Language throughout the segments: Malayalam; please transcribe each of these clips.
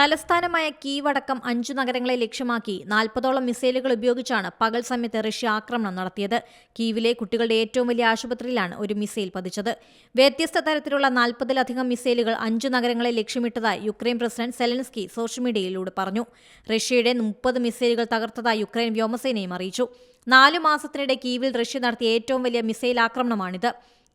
തലസ്ഥാനമായ കീവടക്കം അഞ്ചു നഗരങ്ങളെ ലക്ഷ്യമാക്കി നാൽപ്പതോളം മിസൈലുകൾ ഉപയോഗിച്ചാണ് പകൽ സമയത്ത് റഷ്യ ആക്രമണം നടത്തിയത്. കീവിലെ കുട്ടികളുടെ ഏറ്റവും വലിയ ആശുപത്രിയിലാണ് ഒരു മിസൈൽ പതിച്ചത്. വ്യത്യസ്ത തരത്തിലുള്ള നാൽപ്പതിലധികം മിസൈലുകൾ അഞ്ചു നഗരങ്ങളെ ലക്ഷ്യമിട്ടതായി യുക്രൈൻ പ്രസിഡന്റ് സെലൻസ്കി സോഷ്യൽ മീഡിയയിലൂടെ പറഞ്ഞു. റഷ്യയുടെ മുപ്പത് മിസൈലുകൾ തകർത്തതായി യുക്രൈൻ വ്യോമസേനയും അറിയിച്ചു. നാലു മാസത്തിനിടെ കീവിൽ റഷ്യ നടത്തിയ ഏറ്റവും വലിയ മിസൈൽ ആക്രമണമാണിത്.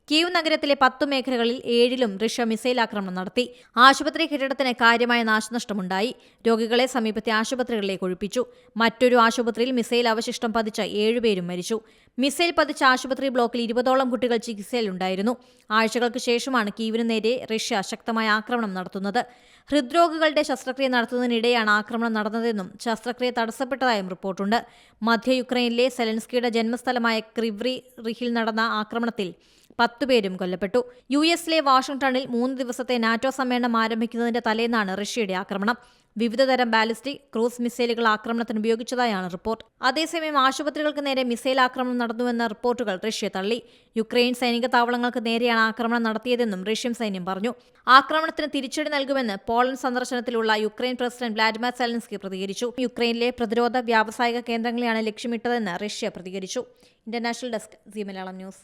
കീവ് നഗരത്തിലെ പത്തു മേഖലകളിൽ ഏഴിലും റഷ്യ മിസൈൽ ആക്രമണം നടത്തി. ആശുപത്രി കെട്ടിടത്തിന് കാര്യമായ നാശനഷ്ടമുണ്ടായി. രോഗികളെ സമീപത്തെ ആശുപത്രികളിലേക്ക് ഒഴിപ്പിച്ചു. മറ്റൊരു ആശുപത്രിയിൽ മിസൈൽ അവശിഷ്ടം പതിച്ച ഏഴുപേരും മരിച്ചു. മിസൈൽ പതിച്ച ആശുപത്രി ബ്ലോക്കിൽ ഇരുപതോളം കുട്ടികൾ ചികിത്സയിലുണ്ടായിരുന്നു. ആഴ്ചകൾക്ക് ശേഷമാണ് കീവിന് നേരെ റഷ്യ ശക്തമായ ആക്രമണം നടത്തുന്നത്. ഹൃദ്രോഗികളുടെ ശസ്ത്രക്രിയ നടത്തുന്നതിനിടെയാണ് ആക്രമണം നടന്നതെന്നും ശസ്ത്രക്രിയ തടസ്സപ്പെട്ടതായും റിപ്പോർട്ടുണ്ട്. മധ്യ യുക്രൈനിലെ സെലൻസ്കിയുടെ ജന്മസ്ഥലമായ ക്രിവ്രി റിഹിൽ നടന്ന ആക്രമണത്തിൽ പത്തുപേരും കൊല്ലപ്പെട്ടു. യു എസിലെ വാഷിംഗ്ടണിൽ മൂന്ന് ദിവസത്തെ നാറ്റോ സമ്മേളനം ആരംഭിക്കുന്നതിന്റെ തലേന്നാണ് റഷ്യയുടെ ആക്രമണം. വിവിധതരം ബാലിസ്റ്റിക് ക്രൂസ് മിസൈലുകൾ ആക്രമണത്തിന് ഉപയോഗിച്ചതായാണ് റിപ്പോർട്ട്. അതേസമയം ആശുപത്രികൾക്ക് നേരെ മിസൈൽ ആക്രമണം നടന്നുവെന്ന റിപ്പോർട്ടുകൾ റഷ്യ തള്ളി. യുക്രൈൻ സൈനിക താവളങ്ങൾക്ക് നേരെയാണ് ആക്രമണം നടത്തിയതെന്നും റഷ്യൻ സൈന്യം പറഞ്ഞു. ആക്രമണത്തിന് തിരിച്ചടി നൽകുമെന്ന് പോളണ്ട് സന്ദർശനത്തിലുള്ള യുക്രൈൻ പ്രസിഡന്റ് വ്ളാഡിമിർ സെലൻസ്കി പ്രതികരിച്ചു. യുക്രൈനിലെ പ്രതിരോധ വ്യാവസായിക കേന്ദ്രങ്ങളെയാണ് ലക്ഷ്യമിട്ടതെന്ന് റഷ്യ പ്രതികരിച്ചു. International desk C Malayalam news.